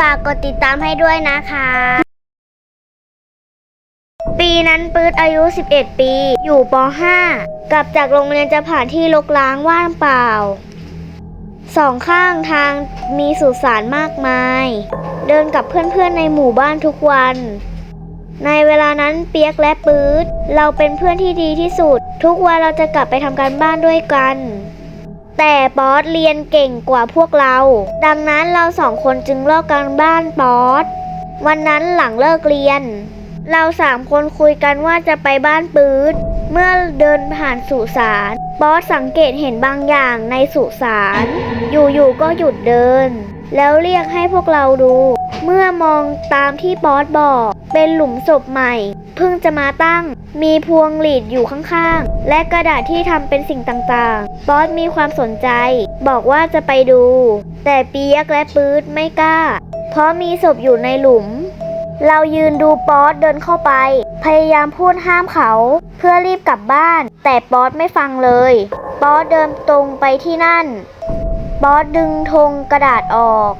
ฝากกดติดตามให้ด้วยนะคะ ปีนั้นปื๊ดอายุ 11 ปี อยู่ป .5 กลับจากโรงเรียนจะผ่านที่รกร้างว่างเปล่า สองข้างทางมีสุสานมากมาย เดินกับเพื่อนๆในหมู่บ้านทุกวัน ในเวลานั้นเปียกและปื๊ด เราเป็นเพื่อนที่ดีที่สุด ทุกวันเราจะกลับไปทำการบ้านด้วยกัน แต่ป๊อตเรียนเก่งกว่าพวกเรา ดังนั้นเราสองคนจึงลอกกันบ้านป๊อตวันนั้นหลังเลิกเรียน เราสามคนคุยกันว่าจะไปบ้านปื๊ด เมื่อเดินผ่านสุสานป๊อตสังเกตเห็นบางอย่างในสุสาน อยู่ๆก็หยุดเดิน แล้วเรียกให้พวกเราดู เมื่อมองตามที่ป๊อตบอก เป็นหลุมศพใหม่ เพิ่งจะมาตั้ง มีพวงหลีดอยู่ข้างๆ และกระดาษที่ทำเป็นสิ่งต่างๆป๊อตมีความสนใจ บอกว่าจะไปดู แต่ปียกและปื๊ดไม่กล้า เพราะมีศพอยู่ในหลุม เรายืนดูป๊อตเดินเข้าไป พยายามพูดห้ามเขา เพื่อรีบกลับบ้าน แต่ป๊อตไม่ฟังเลย ป๊อตเดินตรงไปที่นั่น ป๊อตดึงธงกระดาษออก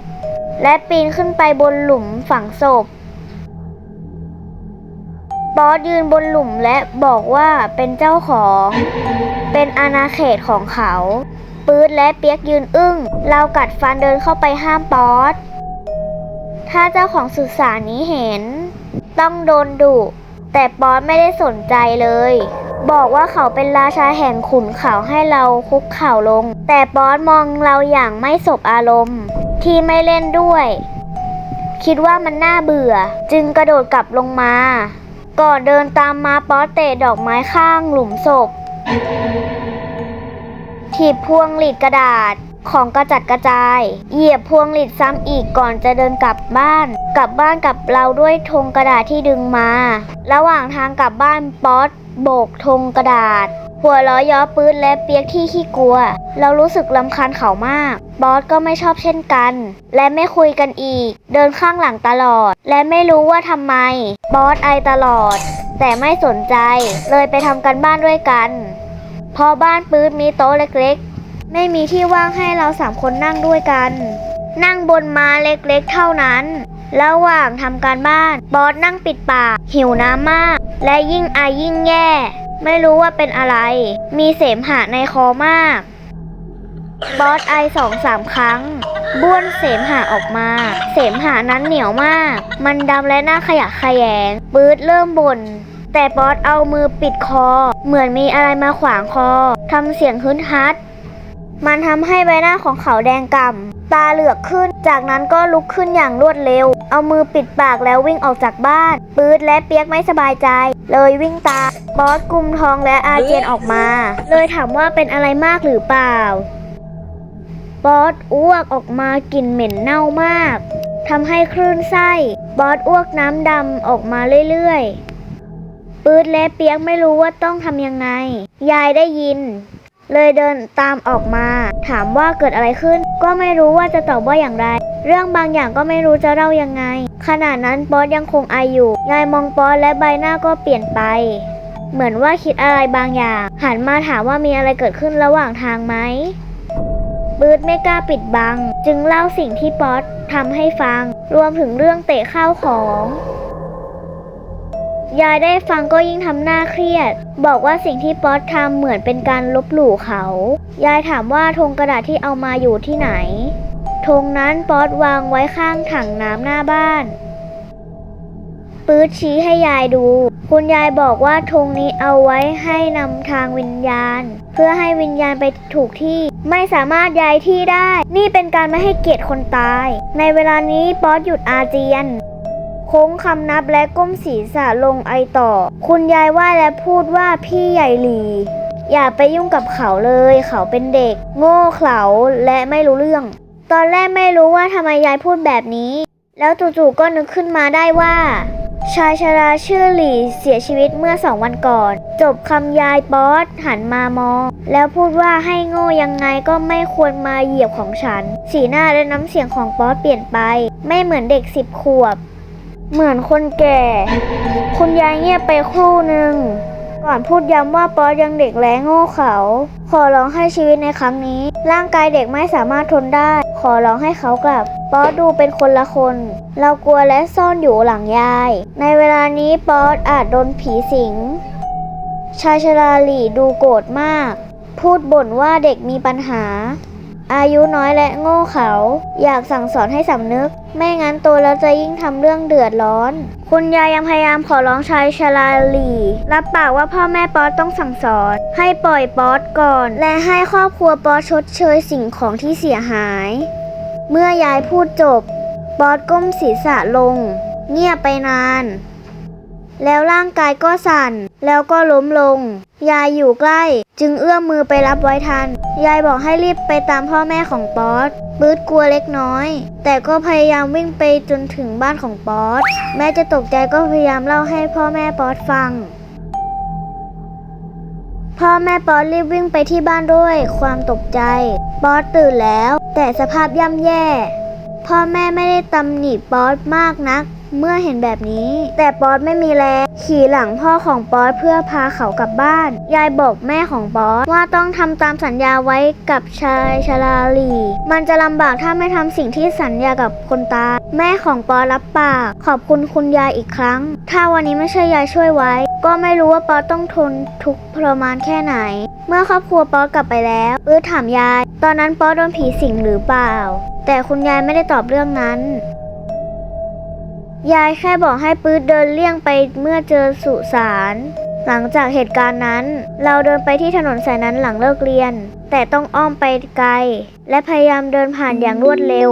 และปีนขึ้นไปบนหลุมฝังศพ บอสยืนบนหลุมและบอกว่าเป็นเจ้าของ เป็นอาณาเขตของเขา ปื๊ดและเปียกยืนอึ้ง เรากัดฟันเดินเข้าไปห้ามป๊อส ถ้าเจ้าของสุสานนี้เห็น ต้องโดนดุ แต่ป๊อสไม่ได้สนใจเลย บอกว่าเขาเป็นราชาแห่งขุนเขาให้เราคุกเข่าลง แต่ป๊อสมองเราอย่างไม่สบอารมณ์ ที่ไม่เล่นด้วย คิดว่ามันน่าเบื่อ จึงกระโดดกลับลงมา ก่อนเดินตามมาป๊อตเตะดอกไม้ข้างหลุมศพถีบพวงหลีดกระดาษของกระจัดกระจาย เหยียบพวงหลีดซ้ำอีกก่อนจะเดินกลับบ้าน กลับบ้านกับเราด้วยธงกระดาษที่ดึงมา ระหว่างทางกลับบ้านป๊อต โบกธงกระดาษ หัวล้อย้อปื้ดและเปียกที่ขี้กลัว เรารู้สึกลำคาญเขามาก บอสก็ไม่ชอบเช่นกัน และไม่คุยกันอีก เดินข้างหลังตลอด และไม่รู้ว่าทำไม บอสไอตลอด แต่ไม่สนใจ เลยไปทำกันบ้านด้วยกัน พอบ้านปื๊ดมีโต๊ะเล็กๆ ไม่มีที่ว่างให้เราสามคนนั่งด้วยกันนั่งบนม้าเล็กๆ เท่านั้น ระหว่างทำการบ้าน บอสนั่งปิดปาก หิวน้ำมาก และยิ่งอายยิ่งแย่ ไม่รู้ว่าเป็นอะไร มีเสมหะในคอมาก บอสไอสองสามครั้ง บ้วนเสมหะออกมา เสมหะนั้นเหนียวมาก มันดำและหน่าขยะแขยง ปื๊ดเริ่มบ่นแต่บอสเอามือปิดคอ เหมือนมีอะไรมาขวางคอทำเสียงฮึดฮัดมันทำให้ใบหน้าของเขาแดงก่ำตาเหลือกขึ้น จากนั้นก็ลุกขึ้นอย่างรวดเร็ว เอามือปิดปากแล้ววิ่งออกจากบ้าน ปื๊ดและเปียกไม่สบายใจ เลยวิ่งตามบอสกุมทองและอาเจียนออกมา เลยถามว่าเป็นอะไรมากหรือเปล่า บอสอ้วกออกมากลิ่นเหม็นเน่ามากทำให้คลื่นไส้ บอสอ้วกน้ำดำออกมาเรื่อยๆปื๊ดและเปียกไม่รู้ว่าต้องทำยังไง ยายได้ยิน เลยเดินตามออกมา ถามว่าเกิดอะไรขึ้น ก็ไม่รู้ว่าจะตอบว่าอย่างไร เรื่องบางอย่างก็ไม่รู้จะเล่ายังไง ขณะนั้นป๊อตยังคงอายอยู่ยายมองป๊อตและใบหน้าก็เปลี่ยนไป เหมือนว่าคิดอะไรบางอย่าง หันมาถามว่ามีอะไรเกิดขึ้นระหว่างทางไหมบืดไม่กล้าปิดบัง จึงเล่าสิ่งที่ป๊อตทำให้ฟัง รวมถึงเรื่องเตะข้าวของ ยายได้ฟังก็ยิ่งทำหน้าเครียด บอกว่าสิ่งที่ป๊อตทำเหมือนเป็นการลบหลู่เขา ยายถามว่าธงกระดาษที่เอามาอยู่ที่ไหนธงนั้นป๊อตวางไว้ข้างถังน้ำหน้าบ้าน ปื๊ดชี้ให้ยายดู คุณยายบอกว่าธงนี้เอาไว้ให้นำทางวิญญาณ เพื่อให้วิญญาณไปถูกที่ ไม่สามารถย้ายที่ได้ นี่เป็นการไม่ให้เกียรติคนตาย ในเวลานี้ป๊อตหยุดอาเจียน โค้งคำนับและก้มศีรษะลงไอต่อ คุณยายว่าและพูดว่าพี่ใหญ่หลี อย่าไปยุ่งกับเขาเลย เขาเป็นเด็ก โง่เขลาและไม่รู้เรื่อง ตอนแรกไม่รู้ว่าทำไมยายพูดแบบนี้ แล้วจู่ๆก็นึกขึ้นมาได้ว่า ชายชราชื่อหลี่เสียชีวิตเมื่อสองวันก่อน จบคำยายป๊อตหันมามอง แล้วพูดว่าให้โง่ยังไงก็ไม่ควรมาเหยียบของฉัน สีหน้าและน้ำเสียงของป๊อตเปลี่ยนไป ไม่เหมือนเด็กสิบขวบ เหมือนคนแก่ คุณยายเงียบไปครู่หนึ่ง ก่อนพูดย้ำว่าป๊อตยังเด็กและโง่เขา ขอร้องให้ชีวิตในครั้งนี้ ร่างกายเด็กไม่สามารถทนได้ ขอร้องให้เขากลับ ป๊อตดูเป็นคนละคน เรากลัวและซ่อนอยู่หลังยาย ในเวลานี้ป๊อตอาจโดนผีสิง ชายชราหลีดูโกรธมาก พูดบ่นว่าเด็กมีปัญหา อายุน้อยและโง่เขลาอยากสั่งสอนให้สำนึก ไม่งั้นโตแล้วจะยิ่งทำเรื่องเดือดร้อน คุณยายยังพยายามขอร้องชายชราลี รับปากว่าพ่อแม่ป๊อตต้องสั่งสอน ให้ปล่อยป๊อตก่อน และให้ครอบครัวป๊อตชดเชยสิ่งของที่เสียหาย เมื่อยายพูดจบป๊อตก้มศีรษะลง เงียบไปนาน แล้วร่างกายก็สั่น แล้วก็ล้มลง ยายอยู่ใกล้ จึงเอื้อมมือไปรับไว้ทัน ยายบอกให้รีบไปตามพ่อแม่ของป๊อตปื๊ดกลัวเล็กน้อย แต่ก็พยายามวิ่งไปจนถึงบ้านของป๊อตแม่จะตกใจก็พยายามเล่าให้พ่อแม่ป๊อตฟัง พ่อแม่ป๊อตรีบวิ่งไปที่บ้านด้วย ความตกใจป๊อตตื่นแล้ว แต่สภาพย่ำแย่ พ่อแม่ไม่ได้ตำหนิป๊อตมากนัก เมื่อเห็นแบบนี้ แต่ป๊อตไม่มีแรงขี่หลังพ่อของป๊อตเพื่อพาเขากลับบ้าน ยายบอกแม่ของป๊อตว่าต้องทำตามสัญญาไว้กับชายชราลี มันจะลำบากถ้าไม่ทำสิ่งที่สัญญากับคนตายแม่ของป๊อตรับปาก ขอบคุณคุณยายอีกครั้ง ถ้าวันนี้ไม่ใช่ยายช่วยไว้ ก็ไม่รู้ว่าป๊อตต้องทนทุกข์ทรมานแค่ไหน เมื่อครอบครัวป๊อตกลับไปแล้วเออถามยาย ตอนนั้นป๊อตโดนผีสิงหรือเปล่า แต่คุณยายไม่ได้ตอบเรื่องนั้น ยายแค่บอกให้ปื๊ดเดินเลี่ยงไปเมื่อเจอสุสานหลังจากเหตุการณ์นั้น เราเดินไปที่ถนนสายนั้นหลังเลิกเรียน แต่ต้องอ้อมไปไกล และพยายามเดินผ่านอย่างรวดเร็ว